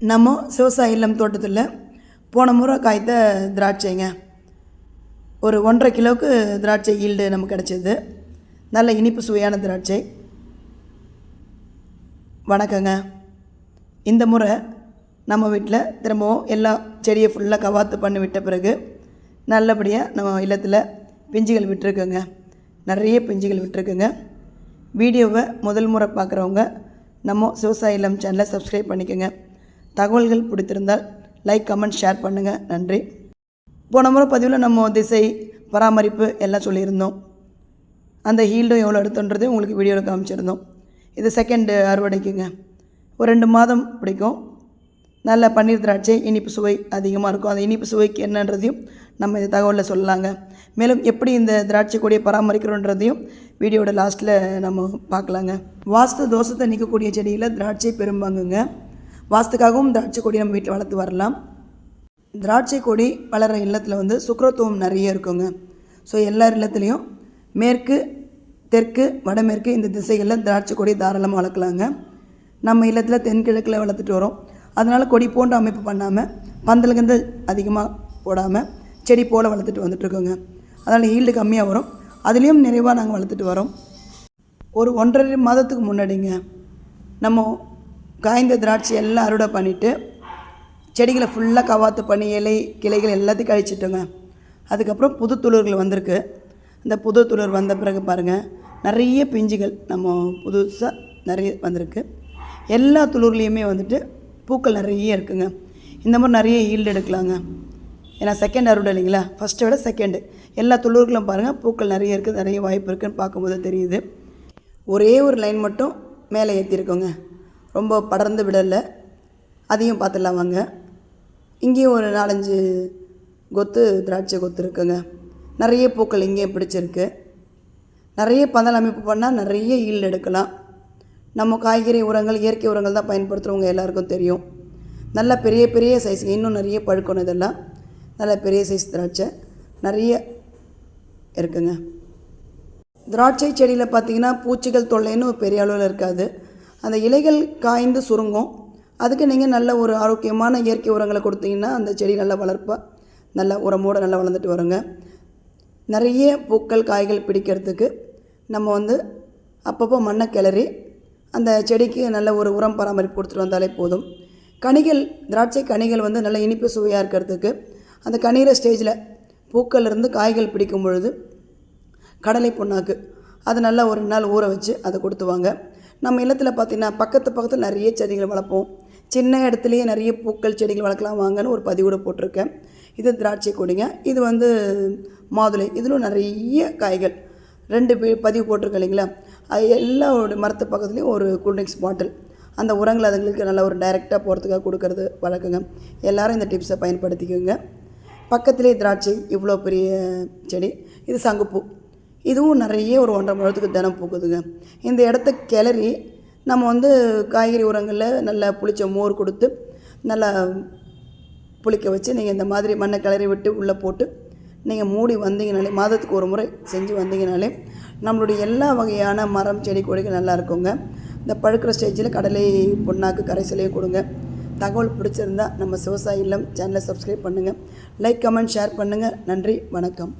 நம்ம சிவசாய இல்லம் தோட்டத்தில் போன முறை காய்த்த திராட்சைங்க. ஒரு ஒன்றரை கிலோவுக்கு திராட்சை ஈல்டு நமக்கு கிடச்சிது. நல்ல இனிப்பு சுவையான திராட்சை. வணக்கங்க. இந்த முறை நம்ம வீட்டில் திரும்பவும் எல்லா செடியை ஃபுல்லாக கவாத்து பண்ணி விட்ட பிறகு நல்லபடியாக நம்ம இல்லத்தில் பிஞ்சுகள் விட்டுருக்குங்க. நிறைய பிஞ்சுகள் விட்டுருக்குங்க. வீடியோவை முதல் முறை பார்க்குறவங்க நம்ம விவசாய இல்லம் சேனலை சப்ஸ்கிரைப் பண்ணிக்கோங்க. தகவல்கள் பிடித்திருந்தால் லைக் கமெண்ட் ஷேர் பண்ணுங்கள் நன்றி. போன முறை பதிவில் நம்ம திசை பராமரிப்பு எல்லாம் சொல்லியிருந்தோம். அந்த ஹீல்டும் எவ்வளோ எடுத்துன்றது உங்களுக்கு வீடியோவில் காமிச்சிருந்தோம். இது செகண்டு அறுவடைக்குங்க. ஒரு ரெண்டு மாதம் பிடிக்கும். நல்ல பன்னீர் திராட்சை இனிப்பு சுவை அதிகமாக இருக்கும். அந்த இனிப்பு சுவைக்கு என்னன்றதையும் நம்ம இந்த தகவலில் சொல்லலாங்க. மேலும் எப்படி இந்த திராட்சை கொடியை பராமரிக்கிறோன்றதையும் வீடியோட லாஸ்ட்டில் நம்ம பார்க்கலாங்க. வாஸ்து தோஷத்தை நிற்கக்கூடிய செடியில் திராட்சை பெரும்பாங்குங்க. வாஸ்துக்காகவும் திராட்சை கொடி நம்ம வீட்டில் வளர்த்து வரலாம். திராட்சை கொடி வளர்கிற இல்லத்தில் வந்து சுக்ரத்துவம் நிறைய இருக்குங்க. ஸோ எல்லார் இல்லத்துலேயும் மேற்கு தெற்கு வடமேற்கு இந்த திசைகளில் திராட்சை கொடி தாராளமாக வளர்க்கலாங்க. நம்ம இல்லத்தில் தென்கிழக்கில் வளர்த்துட்டு வரோம். அதனால் கொடி போன்ற அமைப்பு பண்ணாமல் பந்தலுக்கு அதிகமாக போடாமல் செடி போல் வளர்த்துட்டு வந்துட்டுருக்கோங்க அதனால் ஈல்டு கம்மியாக வரும். அதுலேயும் நிறைவாக நாங்கள் வளர்த்துட்டு வரோம். ஒரு ஒன்றரை மாதத்துக்கு முன்னாடிங்க நம்ம காய்ந்த திராட்சை எல்லாம் அறுவடை பண்ணிவிட்டு செடிகளை ஃபுல்லாக கவாத்து பண்ணி இலை கிளைகள் எல்லாத்தையும் கழிச்சிட்டோங்க. அதுக்கப்புறம் புது துளிர்கள் வந்திருக்கு. இந்த புது துளிர் வந்த பிறகு பாருங்கள் நிறைய பிஞ்சுகள் நம்ம புதுசாக நிறைய வந்திருக்கு. எல்லா துளிர்லேயுமே வந்துட்டு பூக்கள் நிறைய இருக்குங்க. இந்த மாதிரி நிறைய ஈல்டு எடுக்கலாங்க. ஏன்னா செகண்ட் அறுவடை இல்லைங்களா? ஃபஸ்ட்டை விட செகண்டு எல்லா துளிர்களும் பாருங்கள் பூக்கள் நிறைய இருக்குது நிறைய வாய்ப்பு இருக்குதுன்னு பார்க்கும்போது தெரியுது. ஒரே ஒரு லைன் மட்டும் மேலே ஏற்றிருக்கோங்க ரொம்ப படர்ந்து விடலை. அதையும் பார்த்துடலாம் வாங்க. இங்கேயும் ஒரு நாலஞ்சு கொத்து திராட்சை கொத்து இருக்குங்க. நிறைய பூக்கள் இங்கேயும் பிடிச்சிருக்கு. நிறைய பந்தல் அமைப்பு பண்ணால் நிறைய ஈல்டு எடுக்கலாம். நம்ம காய்கறி உரங்கள் இயற்கை உரங்கள் தான் பயன்படுத்துகிறவங்க எல்லாருக்கும் தெரியும். நல்ல பெரிய பெரிய சைஸ் இன்னும் நிறைய பழுக்கணும் இதெல்லாம். நல்ல பெரிய சைஸ் திராட்சை நிறைய இருக்குங்க. திராட்சை செடியில் பார்த்திங்கன்னா பூச்சிகள் தொல்லைன்னு பெரிய அளவில் இருக்காது. அந்த இலைகள் காய்ந்து சுருங்கும். அதுக்கு நீங்கள் நல்ல ஒரு ஆரோக்கியமான இயற்கை உரங்களை கொடுத்தீங்கன்னா அந்த செடி நல்லா வளர்ப்பாக நல்ல உரமோடு நல்லா வளர்ந்துட்டு வருங்க. நிறைய பூக்கள் காய்கள் பிடிக்கிறதுக்கு நம்ம வந்து அப்பப்போ மண்ணை கிளறி அந்த செடிக்கு நல்ல ஒரு உரம் பராமரிப்பு கொடுத்துட்டு வந்தாலே போதும். கனிகள் திராட்சை கனிகள் வந்து நல்ல இனிப்பு சுவையாக இருக்கிறதுக்கு அந்த கனிகிற ஸ்டேஜில் பூக்கள்லேருந்து காய்கள் பிடிக்கும் பொழுது கடலை புண்ணாக்கு அது நல்லா ஒரு நாள் ஊற வச்சு அதை கொடுத்துவாங்க. நம்ம இல்லத்தில் பார்த்திங்கன்னா பக்கத்து பக்கத்தில் நிறைய செடிகள் வளர்ப்போம். சின்ன இடத்துலையே நிறைய பூக்கள் செடிகள் வளர்க்கலாம் வாங்கன்னு ஒரு பதிவு கூட போட்டிருக்கேன். இது திராட்சை கொடிங்க. இது வந்து மாதுளை. இதிலும் நிறைய காய்கள். ரெண்டு பே- பதிவு போட்டிருக்கேன் இல்லைங்களா? அது எல்லா ஒரு மரத்து பக்கத்துலேயும் ஒரு கூல்ட்ரிங்க்ஸ் பாட்டில் அந்த உரங்கள் அதுங்களுக்கு நல்லா ஒரு டைரெக்டாக போகிறதுக்காக கொடுக்கறது வழக்கங்க. எல்லாரும் இந்த டிப்ஸை பயன்படுத்திக்கோங்க. பக்கத்துலேயே திராட்சை இவ்வளோ பெரிய செடி. இது சங்குப்பூ. இதுவும் நிறைய ஒரு ஒன்றரை முழத்துக்கு தினம் போகுதுங்க. இந்த இடத்த கிளறி நம்ம வந்து காய்கறி உரங்களில் நல்லா புளிச்ச மோர் கொடுத்து நல்லா புளிக்க வச்சு நீங்கள் இந்த மாதிரி மண்ணை கிளறி விட்டு உள்ளே போட்டு நீங்கள் மூடி வந்தீங்கனாலே மாதத்துக்கு ஒரு முறை செஞ்சு வந்தீங்கனாலே நம்மளுடைய எல்லா வகையான மரம் செடி கொடிகள் நல்லா இருக்குங்க. இந்த பழுக்கிற ஸ்டேஜில் கடலை பொண்ணாக்கு கரைசலையும் கொடுங்க. தகவல் பிடிச்சிருந்தா நம்ம விவசாய இல்லம் சேனலை சப்ஸ்கிரைப் பண்ணுங்கள் லைக் கமெண்ட் ஷேர் பண்ணுங்கள் நன்றி வணக்கம்.